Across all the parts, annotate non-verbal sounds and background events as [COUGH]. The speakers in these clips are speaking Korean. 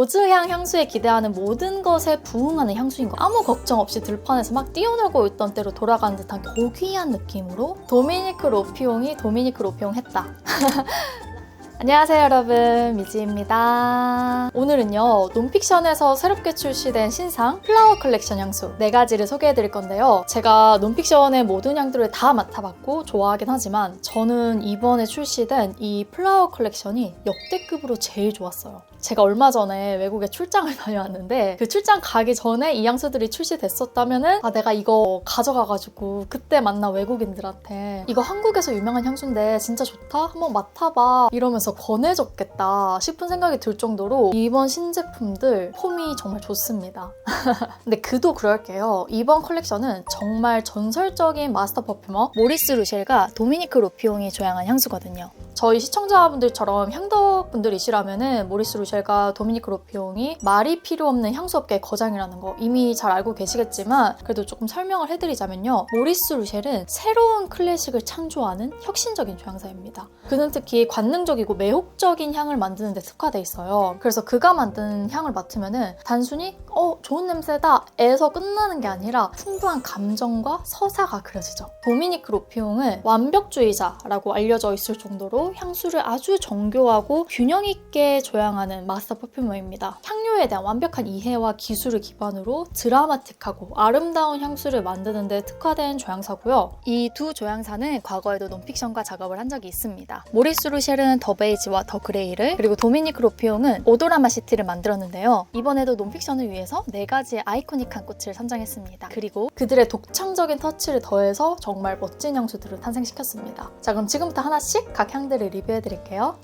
로즈향 향수에 기대하는 모든 것에 부응하는 향수인 거 아무 걱정 없이 들판에서 막 뛰어놀고 있던 때로 돌아가는 듯한 고귀한 느낌으로 도미니크 로피옹이 도미니크 로피옹 했다. [LAUGHS] 안녕하세요 여러분. 미지입니다. 오늘은요 논픽션에서 새롭게 출시된 신상 플라워 컬렉션 향수 4가지를 소개해 드릴 건데요. 제가 논픽션의 모든 향들을 다 맡아봤고 좋아하긴 하지만 저는 이번에 출시된 이 플라워 컬렉션이 역대급으로 제일 좋았어요 제가 얼마 전에 외국에 출장을 [LAUGHS] 다녀왔는데 그 출장 가기 전에 이 향수들이 출시됐었다면은 아 내가 이거 가져가가지고 그때 만난 외국인들한테 이거 한국에서 유명한 향수인데 진짜 좋다 한번 맡아봐 이러면서 권해줬겠다 싶은 생각이 들 정도로 이번 신제품들 폼이 정말 좋습니다. [LAUGHS] 근데 그도 그럴게요. 이번 컬렉션은 정말 전설적인 마스터 퍼퓸어 모리스 루셸과 도미니크 로피옹이 조향한 향수거든요. 저희 시청자분들처럼 향덕분들이시라면은 모리스 루셸과 도미니크 로피옹이 말이 필요 없는 향수업계의 거장이라는 거 이미 잘 알고 계시겠지만 그래도 조금 설명을 해드리자면요. 모리스 루셸은 새로운 클래식을 창조하는 혁신적인 조향사입니다. 그는 특히 관능적이고 매혹적인 향을 만드는 데 특화돼 있어요. 그래서 그가 만든 향을 맡으면은 단순히 어 좋은 냄새다 에서 끝나는 게 아니라 풍부한 감정과 서사가 그려지죠. 도미니크 로피옹은 완벽주의자라고 알려져 있을 정도로 향수를 아주 정교하고 균형 있게 조향하는 마스터 퍼퓸머입니다. 향료에 대한 완벽한 이해와 기술을 기반으로 드라마틱하고 아름다운 향수를 만드는 데 특화된 조향사고요. 이 두 조향사는 과거에도 논픽션과 작업을 한 적이 있습니다. 모리스 루셸은 더 베이지와 더 그레이를 그리고 도미니크 로피옹은 오도라마 시티를 만들었는데요. 이번에도 논픽션을 위해 서 네 가지의 아이코닉한 꽃을 선정했습니다. 그리고 그들의 독창적인 터치를 더해서 정말 멋진 향수들을 탄생시켰습니다. 자 그럼 지금부터 하나씩 각 향들을 리뷰해 드릴게요.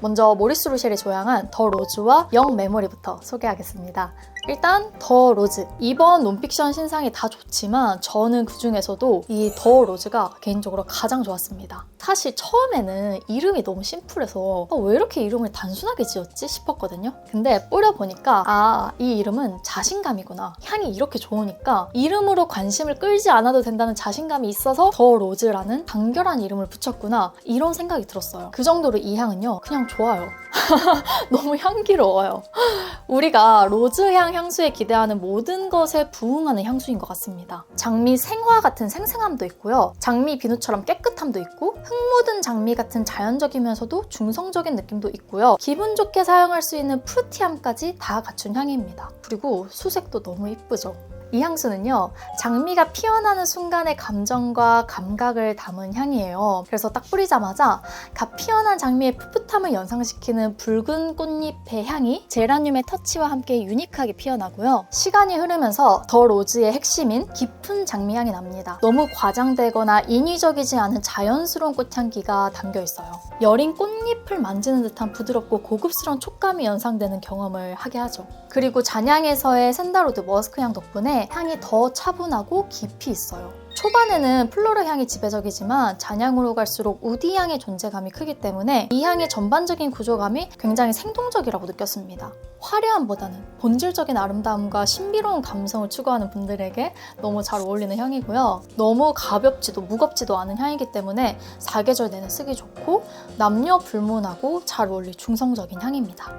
먼저 모리스 루셸이 조향한 더 로즈와 영 메모리부터 소개하겠습니다. 일단 더 로즈 이번 논픽션 신상이 다 좋지만 저는 그 중에서도 이 더 로즈가 개인적으로 가장 좋았습니다. 사실 처음에는 이름이 너무 심플해서 어, 왜 이렇게 이름을 단순하게 지었지 싶었거든요. 근데 뿌려보니까 아 이 이름은 자신감이구나. 향이 이렇게 좋으니까 이름으로 관심을 끌지 않아도 된다는 자신감이 있어서 더 로즈라는 간결한 이름을 붙였구나 이런 생각이 들었어요. 그 정도로 이 향은요 그냥 좋아요. [LAUGHS] 너무 향기로워요. 우리가 로즈향 향수에 기대하는 모든 것에 부응하는 향수인 것 같습니다. 장미 생화 같은 생생함도 있고요. 장미 비누처럼 깨끗함도 있고 흙 묻은 장미 같은 자연적이면서도 중성적인 느낌도 있고요. 기분 좋게 사용할 수 있는 프루티함까지 다 갖춘 향입니다. 그리고 수색도 너무 이쁘죠. 이 향수는요, 장미가 피어나는 순간의 감정과 감각을 담은 향이에요. 그래서 딱 뿌리자마자 갓 피어난 장미의 풋풋함을 연상시키는 붉은 꽃잎의 향이 제라늄의 터치와 함께 유니크하게 피어나고요. 시간이 흐르면서 더 로즈의 핵심인 깊은 장미 향이 납니다. 너무 과장되거나 인위적이지 않은 자연스러운 꽃향기가 담겨 있어요. 여린 꽃잎을 만지는 듯한 부드럽고 고급스러운 촉감이 연상되는 경험을 하게 하죠. 그리고 잔향에서의 샌다로드 머스크 향 덕분에 향이 더 차분하고 깊이 있어요. 초반에는 플로럴 향이 지배적이지만 잔향으로 갈수록 우디 향의 존재감이 크기 때문에 이 향의 전반적인 구조감이 굉장히 생동적이라고 느꼈습니다. 화려함보다는 본질적인 아름다움과 신비로운 감성을 추구하는 분들에게 너무 잘 어울리는 향이고요. 너무 가볍지도 무겁지도 않은 향이기 때문에 사계절 내내 쓰기 좋고 남녀 불문하고 잘 어울릴 중성적인 향입니다.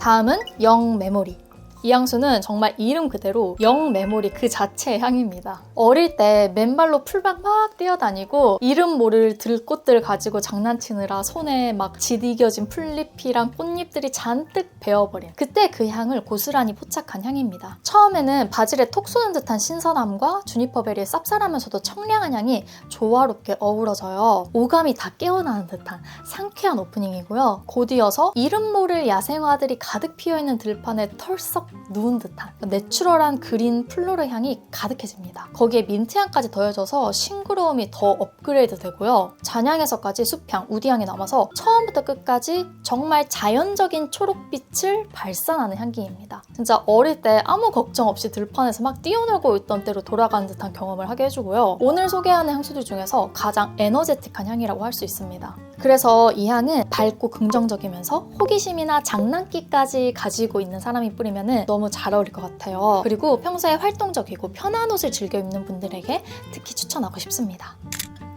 다음은 영 메모리. 이 향수는 정말 이름 그대로 영 메모리 그 자체의 향입니다. 어릴 때 맨발로 풀밭 막 뛰어다니고 이름 모를 들꽃들 가지고 장난치느라 손에 막 지디겨진 풀잎이랑 꽃잎들이 잔뜩 베어버린 그때 그 향을 고스란히 포착한 향입니다. 처음에는 바질에 톡 쏘는 듯한 신선함과 주니퍼베리의 쌉쌀하면서도 청량한 향이 조화롭게 어우러져요. 오감이 다 깨어나는 듯한 상쾌한 오프닝이고요. 곧 이어서 이름 모를 야생화들이 가득 피어있는 들판에 털썩 누운 듯한 내추럴한 그린 플로럴 향이 가득해집니다. 거기에 민트향까지 더해져서 싱그러움이 더 업그레이드 되고요. 잔향에서까지 숲향, 우디향이 남아서 처음부터 끝까지 정말 자연적인 초록빛을 발산하는 향기입니다. 진짜 어릴 때 아무 걱정 없이 들판에서 막 뛰어놀고 있던 때로 돌아가는 듯한 경험을 하게 해주고요. 오늘 소개하는 향수들 중에서 가장 에너제틱한 향이라고 할 수 있습니다. 그래서 이 향은 밝고 긍정적이면서 호기심이나 장난기까지 가지고 있는 사람이 뿌리면 너무 잘 어울릴 것 같아요. 그리고 평소에 활동적이고 편한 옷을 즐겨 입는 분들에게 특히 추천하고 싶습니다.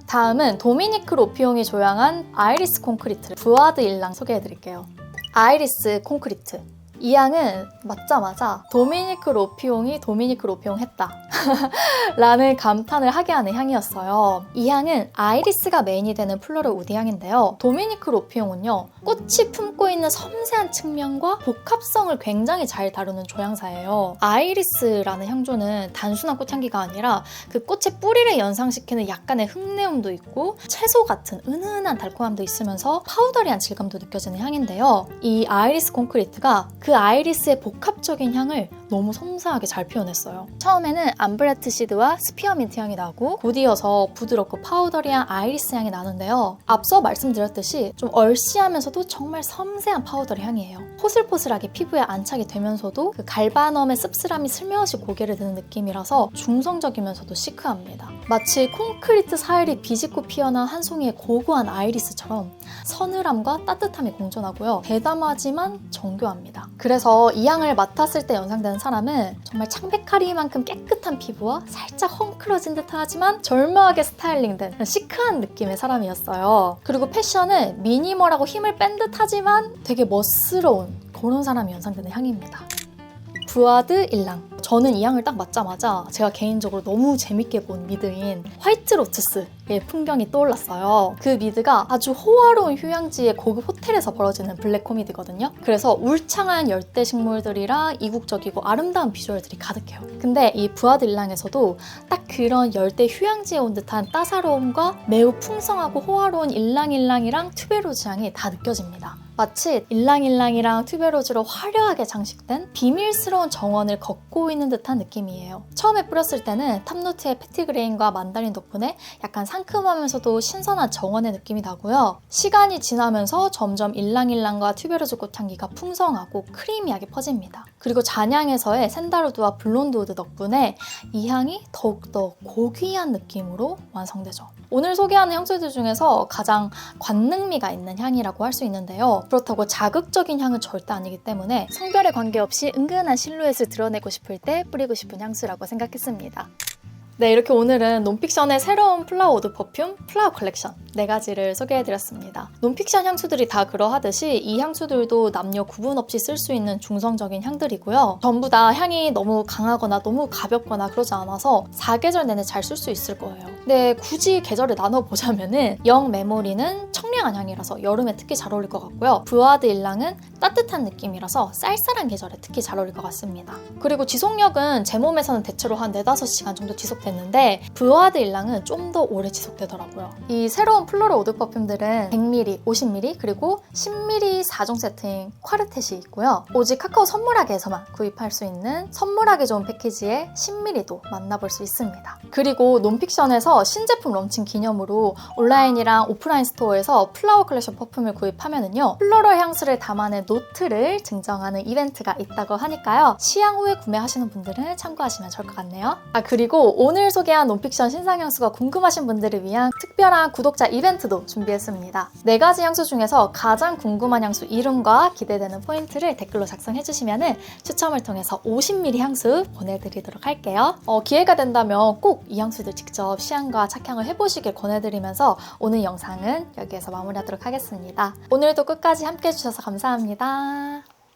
다음은 도미니크 로피옹이 조향한 아이리스 콘크리트 부아드 일랑 소개해드릴게요. 아이리스 콘크리트 이 향은 맞자마자 도미니크 로피옹이 도미니크 로피옹 했다. [LAUGHS] 라는 감탄을 하게 하는 향이었어요. 이 향은 아이리스가 메인이 되는 플로럴 우드 향인데요. 도미니크 로피옹은요, 꽃이 품고 있는 섬세한 측면과 복합성을 굉장히 잘 다루는 조향사예요. 아이리스라는 향조는 단순한 꽃향기가 아니라 그 꽃의 뿌리를 연상시키는 약간의 흙내음도 있고 채소 같은 은은한 달콤함도 있으면서 파우더리한 질감도 느껴지는 향인데요. 이 아이리스 콘크리트가 그 아이리스의 복합적인 향을 너무 섬세하게 잘 표현했어요. 처음에는 암브레트 시드와 스피어민트 향이 나고 곧이어서 부드럽고 파우더리한 아이리스 향이 나는데요. 앞서 말씀드렸듯이 좀 얼씨하면서도 정말 섬세한 파우더리 향이에요. 포슬포슬하게 피부에 안착이 되면서도 그 갈바넘의 씁쓸함이 슬며시 고개를 드는 느낌이라서 중성적이면서도 시크합니다. 마치 콘크리트 사이를 비집고 피어난 한 송이의 고고한 아이리스처럼 서늘함과 따뜻함이 공존하고요. 대담하지만 정교합니다. 그래서 이 향을 맡았을 때 연상되는 사람은 정말 창백하리만큼 깨끗한 피부와 살짝 헝클어진 듯 하지만 절묘하게 스타일링된 시크한 느낌의 사람이었어요. 그리고 패션은 미니멀하고 힘을 뺀 듯 하지만 되게 멋스러운 그런 사람이 연상되는 향입니다. 부아드 일랑. 저는 이 향을 딱 맡자마자 제가 개인적으로 너무 재밌게 본 미드인 화이트 로투스의 풍경이 떠올랐어요. 그 미드가 아주 호화로운 휴양지의 고급 호텔에서 벌어지는 블랙 코미디거든요. 그래서 울창한 열대 식물들이라 이국적이고 아름다운 비주얼들이 가득해요. 근데 이 부아드 일랑에서도 딱 그런 열대 휴양지에 온 듯한 따사로움과 매우 풍성하고 호화로운 일랑일랑이랑 튜베로즈 향이 다 느껴집니다. 마치 일랑일랑이랑 튜베로즈로 화려하게 장식된 비밀스러운 정원을 걷고 있는 듯한 느낌이에요. 처음에 뿌렸을 때는 탑노트의 패티그레인과 만다린 덕분에 약간 상큼하면서도 신선한 정원의 느낌이 나고요. 시간이 지나면서 점점 일랑일랑과 튜베로즈 꽃향기가 풍성하고 크리미하게 퍼집니다. 그리고 잔향에서의 샌다르드와 블론드 우드 덕분에 이 향이 더욱더 고귀한 느낌으로 완성되죠. 오늘 소개하는 향수들 중에서 가장 관능미가 있는 향이라고 할 수 있는데요. 그렇다고 자극적인 향은 절대 아니기 때문에 성별에 관계없이 은근한 실루엣을 드러내고 싶을 때 뿌리고 싶은 향수라고 생각했습니다. 네, 이렇게 오늘은 논픽션의 새로운 플라워 오드 퍼퓸 플라워 컬렉션 네 가지를 소개해드렸습니다. 논픽션 향수들이 다 그러하듯이 이 향수들도 남녀 구분 없이 쓸 수 있는 중성적인 향들이고요. 전부 다 향이 너무 강하거나 너무 가볍거나 그러지 않아서 사계절 내내 잘 쓸 수 있을 거예요. 근데 굳이 계절을 나눠보자면은 영 메모리는 청 량한 향이라서 여름에 특히 잘 어울릴 것 같고요. 부아드 일랑은 따뜻한 느낌이라서 쌀쌀한 계절에 특히 잘 어울릴 것 같습니다. 그리고 지속력은 제 몸에서는 대체로 한 4, 5시간 정도 지속됐는데 부아드 일랑은 좀 더 오래 지속되더라고요. 이 새로운 플로럴 오드 퍼퓸들은 100ml, 50ml, 그리고 10ml 4종 세트인 콰르텟이 있고요. 오직 카카오 선물하기에서만 구입할 수 있는 선물하기 좋은 패키지에 10ml도 만나볼 수 있습니다. 그리고 논픽션에서 신제품 런칭 기념으로 온라인이랑 오프라인 스토어에서 플라워 컬렉션 퍼퓸을 구입하면은요 플로럴 향수를 담아낸 노트를 증정하는 이벤트가 있다고 하니까요 시향 후에 구매하시는 분들은 참고하시면 좋을 것 같네요. 아 그리고 오늘 소개한 논픽션 신상 향수가 궁금하신 분들을 위한 특별한 구독자 이벤트도 준비했습니다. 네 가지 향수 중에서 가장 궁금한 향수 이름과 기대되는 포인트를 댓글로 작성해주시면 추첨을 통해서 50ml 향수 보내드리도록 할게요. 어, 기회가 된다면 꼭 이 향수들 직접 시향과 착향을 해보시길 권해드리면서 오늘 영상은 여기에서 마무리하도록 하겠습니다. 오늘도 끝까지 함께 해주셔서 감사합니다.